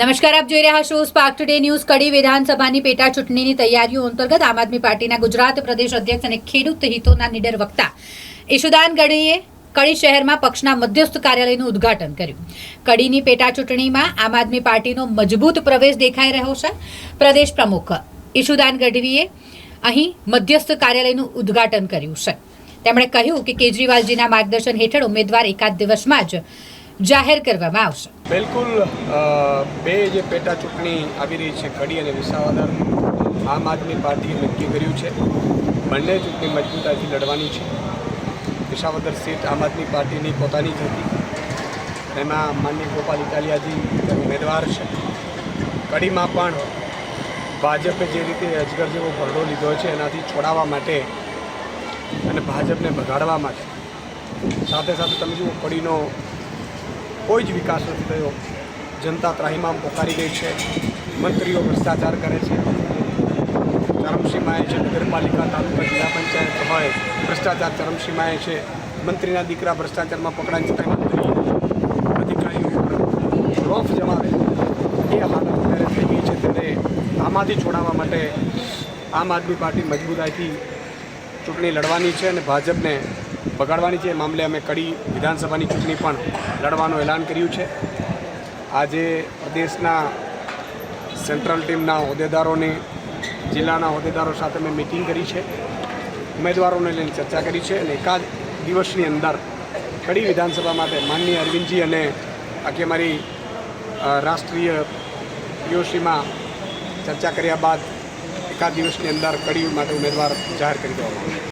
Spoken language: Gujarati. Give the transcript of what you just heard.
નમસ્કાર, આપ જોઈ રહ્યા છો સ્પાર્ક ટુડે ન્યૂઝ કડી વિધાનસભાની પેટા ચૂંટણીની તૈયારીઓ અંતર્ગત આમ આદમી પાર્ટીના ગુજરાત પ્રદેશ અધ્યક્ષ અને ખેડૂત હિતોના નીડર વક્તા ઈશુદાન ગઢીએ કડી શહેરમાં પક્ષના મધ્યસ્થ કાર્યાલયનું ઉદ્ઘાટન કર્યું. કડીની પેટા ચૂંટણીમાં આમ આદમી પાર્ટીનો મજબૂત પ્રવેશ દેખાઈ રહ્યો છે. પ્રદેશ પ્રમુખ ઈશુદાન ગઢવીએ અહીં મધ્યસ્થ કાર્યાલયનું ઉદ્ઘાટન કર્યું છે. તેમણે કહ્યું કે કેજરીવાલજીના માર્ગદર્શન હેઠળ ઉમેદવાર એકાદ દિવસમાં જ જાહેર કરવામાં આવશે. બિલકુલ બે જે પેટા ચૂંટણી આવી રહી છે કડી અને વિસાવદર, આમ આદમી પાર્ટીએ નક્કી કર્યું છે, બંને ચૂંટણી મજબૂતાથી લડવાની છે. વિસાવદર સીટ આમ આદમી પાર્ટીની પોતાની જ હતી. એમાં માનની ગોપાલ ઇટાલિયાજી ઉમેદવાર છે. કડીમાં પણ ભાજપે જે રીતે અજગર જેવો ભરડો લીધો છે, એનાથી છોડાવવા માટે અને ભાજપને ભગાડવા માટે. સાથે સાથે તમે જુઓ, કડીનો કોઈ જ વિકાસ નથી થયો. જનતા ત્રાહીમામ પોકારી ગઈ છે. મંત્રીઓ ભ્રષ્ટાચાર કરે છે. ચરમસીમાએ છે નગરપાલિકા, તાલુકા, જિલ્લા પંચાયત હોય, ભ્રષ્ટાચાર ચરમસીમાએ છે. મંત્રીના દીકરા ભ્રષ્ટાચારમાં પકડાઈ જતા મંત્રી અધિકારીઓ રોફ જમાવે એ હાલત અત્યારે થઈ ગઈ છે ત્યારે આમાંથી છોડાવવા માટે આમ આદમી પાર્ટી મજબૂતાઈથી ચૂંટણી લડવાની છે અને ભાજપને બગાડવાની છે એ મામલે અમે કડી વિધાનસભાની ચૂંટણી પણ લડવાનું એલાન કર્યું છે. આજે પ્રદેશના સેન્ટ્રલ ટીમના હોદ્દેદારોની, જિલ્લાના હોદ્દેદારો સાથે મેં મિટિંગ કરી છે. ઉમેદવારોને લઈને ચર્ચા કરી છે અને એકાદ દિવસની અંદર કડી વિધાનસભા માટે માનનીય અરવિંદજી અને આખી અમારી રાષ્ટ્રીય પીઓસીમાં ચર્ચા કર્યા બાદ એકાદ દિવસની અંદર કડી માટે ઉમેદવાર જાહેર કરી દેવામાં આવશે.